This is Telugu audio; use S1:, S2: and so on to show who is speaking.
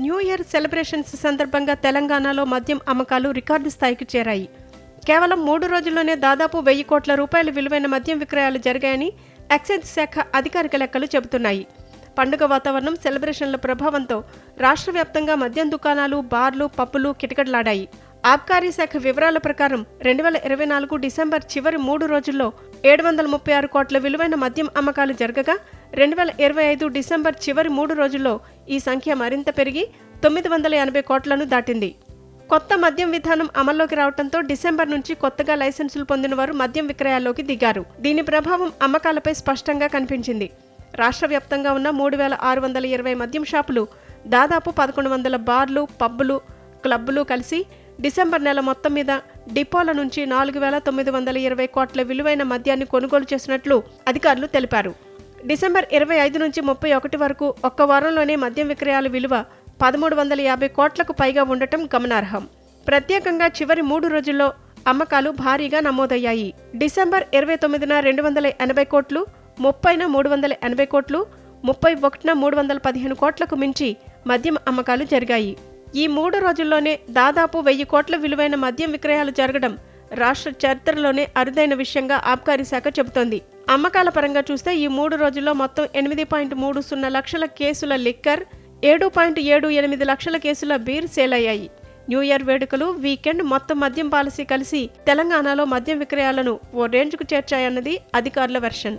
S1: న్యూ ఇయర్ సెలబ్రేషన్స్ సందర్భంగా తెలంగాణలో మద్యం అమ్మకాలు రికార్డు స్థాయికి చేరాయి. కేవలం మూడు రోజుల్లోనే దాదాపు వెయ్యి కోట్ల రూపాయల విలువైన మద్యం విక్రయాలు జరిగాయని ఎక్సైజ్ శాఖ అధికారిక లెక్కలు చెబుతున్నాయి. పండుగ వాతావరణం సెలబ్రేషన్ల ప్రభావంతో రాష్ట్ర వ్యాప్తంగా మద్యం దుకాణాలు బార్లు పప్పులు కిటకటలాడాయి. ఆబ్కారీ శాఖ వివరాల ప్రకారం రెండు వేల ఇరవై నాలుగు డిసెంబర్ చివరి మూడు రోజుల్లో ఏడు వందల ముప్పై ఆరు కోట్ల విలువైన మద్యం అమ్మకాలు జరగగా రెండు వేల ఇరవై ఐదు డిసెంబర్ చివరి మూడు రోజుల్లో ఈ సంఖ్య మరింత పెరిగి తొమ్మిది వందల ఎనభై కోట్లను దాటింది. కొత్త మద్యం విధానం అమల్లోకి రావడంతో డిసెంబర్ నుంచి కొత్తగా లైసెన్సులు పొందిన వారు మద్యం విక్రయాల్లోకి దిగారు. దీని ప్రభావం అమ్మకాలపై స్పష్టంగా కనిపించింది. రాష్ట్ర వ్యాప్తంగా ఉన్న మూడు వేల ఆరు వందల ఇరవై మద్యం షాపులు దాదాపు పదకొండు వందల బార్లు పబ్బులు క్లబ్బులు కలిసి డిసెంబర్ నెల మొత్తం మీద డిపోల నుంచి నాలుగు వేల తొమ్మిది వందల ఇరవై కోట్ల విలువైన మద్యాన్ని కొనుగోలు చేసినట్లు అధికారులు తెలిపారు. డిసెంబర్ ఇరవై ఐదు నుంచి ముప్పై ఒకటి వరకు ఒక్క వారంలోనే మద్యం విక్రయాల విలువ పదమూడు వందల యాభై కోట్లకు పైగా ఉండటం గమనార్హం. ప్రత్యేకంగా చివరి మూడు రోజుల్లో అమ్మకాలు భారీగా నమోదయ్యాయి. డిసెంబర్ ఇరవై తొమ్మిదిన రెండు వందల ఎనభై కోట్లు ముప్పైన మూడు వందల ఎనభై కోట్లు ముప్పై ఒకటిన మూడు వందల పదిహేను కోట్లకు మించి మద్యం అమ్మకాలు జరిగాయి. ఈ మూడు రోజుల్లోనే దాదాపు వెయ్యి కోట్ల విలువైన మద్యం విక్రయాలు జరగడం రాష్ట్ర చరిత్రలోనే అరుదైన విషయంగా ఆబ్కారీ శాఖ చెబుతోంది. అమ్మకాల పరంగా చూస్తే ఈ మూడు రోజుల్లో మొత్తం ఎనిమిది పాయింట్ మూడు సున్నా లక్షల కేసుల లిక్కర్ ఏడు పాయింట్ ఏడు ఎనిమిది లక్షల కేసుల బీర్ సేల్ అయ్యాయి న్యూ ఇయర్ వేడుకలు వీకెండ్ మొత్తం మద్యం పాలసీ కలిసి తెలంగాణలో మద్యం విక్రయాలను ఓ రేంజ్కు చేర్చాయన్నది అధికారుల వెర్షన్.